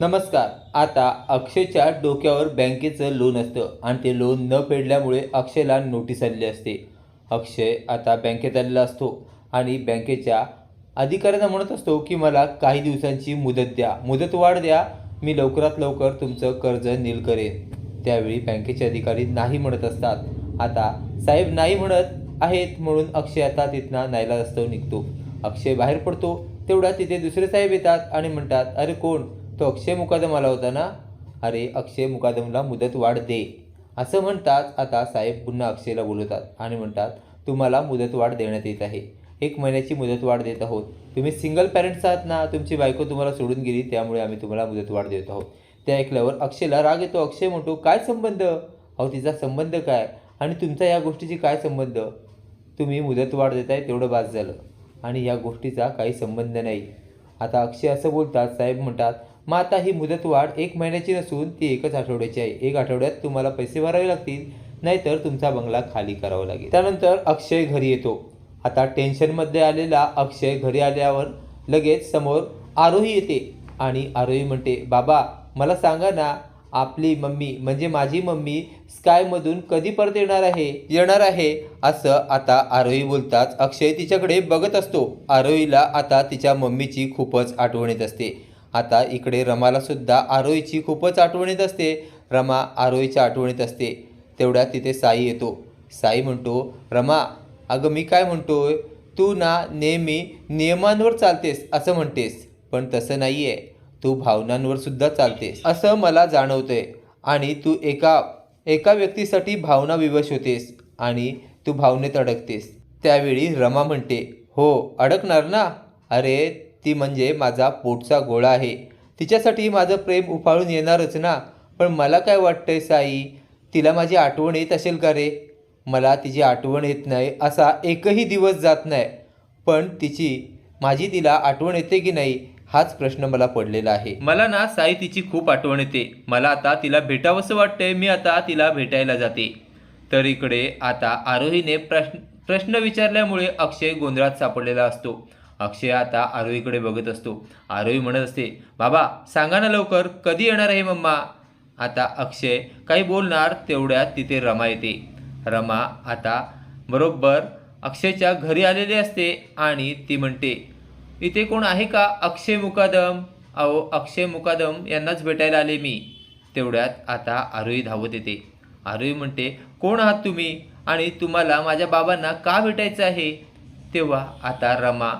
नमस्कार. आता अक्षयच्या डोक्यावर बँकेचं लोन असतं आणि ते लोन न फेडल्यामुळे अक्षयला नोटीस आलेली असते. अक्षय आता बँकेत आलेला असतो आणि बँकेच्या अधिकाऱ्यांना म्हणत असतो की मला काही दिवसांची मुदत द्या. मुदतवाढ द्या. मी लवकरात लवकर तुमचं कर्ज नील करेन. त्यावेळी बँकेचे अधिकारी नाही म्हणत असतात. आता साहेब नाही म्हणत आहेत म्हणून अक्षय आता तिथनं नाईलाजास्तव निघतो. अक्षय बाहेर पडतो. तेवढा तिथे दुसरे साहेब येतात आणि म्हणतात अरे कोण? तो अक्षय मुकादम आला होता ना? अरे अक्षय मुकादमला मुदत वाढ दे. असं म्हणतात आता साहेब पुन्हा अक्षयला बोलवतात आणि म्हणतात तुम्हाला मुदतवाढ देण्यात येत आहे. एक महिन्याची मुदतवाढ देत आहोत. तुम्ही सिंगल पॅरेंट्स आहात ना? तुमची बायको तुम्हाला सोडून गेली त्यामुळे आम्ही तुम्हाला मुदतवाढ देत आहोत. ते ऐकल्यावर अक्षयला राग येतो. अक्षय म्हणतो काय संबंध? अहो तिचा संबंध काय? आणि तुमचा या गोष्टीची काय संबंध? तुम्ही मुदतवाढ देताय तेवढं बाद झालं. आणि या गोष्टीचा काही संबंध नाही. आता अक्षय असं बोलतात साहेब म्हणतात मग आता ही मुदतवाढ एक महिन्याची नसून ती एकच आठवड्याची आहे. एक आठवड्यात तुम्हाला पैसे भरावे लागतील नाहीतर तुमचा बंगला खाली करावा लागेल. त्यानंतर अक्षय घरी येतो. आता टेन्शनमध्ये आलेला अक्षय घरी आल्यावर लगेच समोर आरोही येते आणि आरोही म्हणते बाबा मला सांगा ना आपली मम्मी म्हणजे माझी मम्मी स्कायमधून कधी परत येणार आहे? येणार आहे असं आता आरोही बोलताच अक्षय तिच्याकडे बघत असतो. आरोहीला आता तिच्या मम्मीची खूपच आठवण येत असते. आता इकडे रमालासुद्धा आरोईची खूपच आठवण येत असते. रमा आरोईच्या आठवणीत असते. तेवढ्या तिथे साई येतो. साई म्हणतो रमा अगं मी काय म्हणतोय? तू ना नेहमी नियमांवर चालतेस असं म्हणतेस पण तसं नाही आहे तू भावनांवर सुद्धा चालतेस असं मला जाणवतंय. आणि तू एका एका व्यक्तीसाठी भावना विवश होतेस आणि तू भावनेत अडकतेस. त्यावेळी रमा म्हणते हो अडकणार ना? अरे ती म्हणजे माझा पोटचा गोळा आहे. तिच्यासाठी माझं प्रेम उफाळून येणारच ना. पण मला काय वाटतंय साई? तिला माझी आठवण येत असेल का रे? मला तिची आठवण येत नाही असा एकही दिवस जात नाही. पण तिची माझी तिला आठवण येते की नाही हाच प्रश्न मला पडलेला आहे. मला ना साई तिची खूप आठवण येते. मला आता तिला भेटावंसं वाटतंय मी आता तिला भेटायला जाते. तर इकडे आता आरोहीने प्रश्न प्रश्न विचारल्यामुळे अक्षय गोंधळात सापडलेला असतो. अक्षय आता आरोहीकडे बघत असतो. आरोही म्हणत असते बाबा सांगा ना लवकर कधी येणार आहे मम्मा? आता अक्षय काही बोलणार तेवढ्यात तिथे रमा येते. रमा आता बरोबर अक्षयच्या घरी आलेली असते आणि ती म्हणते इथे कोण आहे का? अक्षय मुकादम. अहो अक्षय मुकादम यांनाच भेटायला आले मी. तेवढ्यात आता आरोही धावत येते. आरोही म्हणते कोण आहात तुम्ही? आणि तुम्हाला माझ्या बाबांना का भेटायचं आहे? तेव्हा आता रमा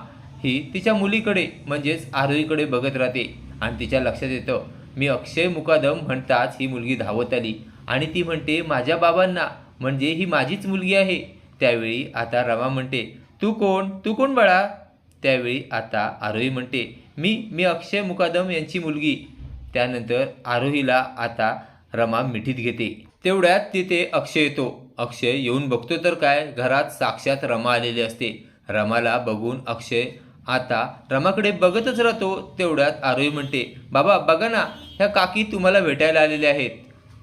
ही तिच्या मुलीकडे म्हणजेच आरोहीकडे बघत राहते. आणि तिच्या लक्षात येतं मी अक्षय मुकादम म्हणताच ही मुलगी धावत आली. आणि ती म्हणते माझ्या बाबांना म्हणजे ही माझीच मुलगी आहे. त्यावेळी आता रमा म्हणते तू कोण? तू कोण बाळा? त्यावेळी आता आरोही म्हणते मी मी अक्षय मुकादम यांची मुलगी. त्यानंतर आरोहीला आता रमा मिठीत घेते. तेवढ्यात तिथे अक्षय येतो. अक्षय येऊन बघतो तर काय घरात साक्षात रमा आलेली असते. रमाला बघून अक्षय आता रमाकडे बघतच राहतो तेवढ्यात आरोही म्हणते बाबा बघा ना ह्या काकी तुम्हाला भेटायला आलेल्या आहेत.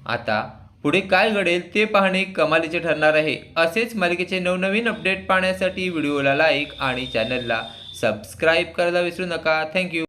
आता पुढे काय घडेल ते पाहणे कमालीचे ठरणार आहे. असेच मालिकेचे नवनवीन अपडेट पाहण्यासाठी व्हिडिओला लाईक आणि चॅनलला सबस्क्राईब करायला विसरू नका. थँक्यू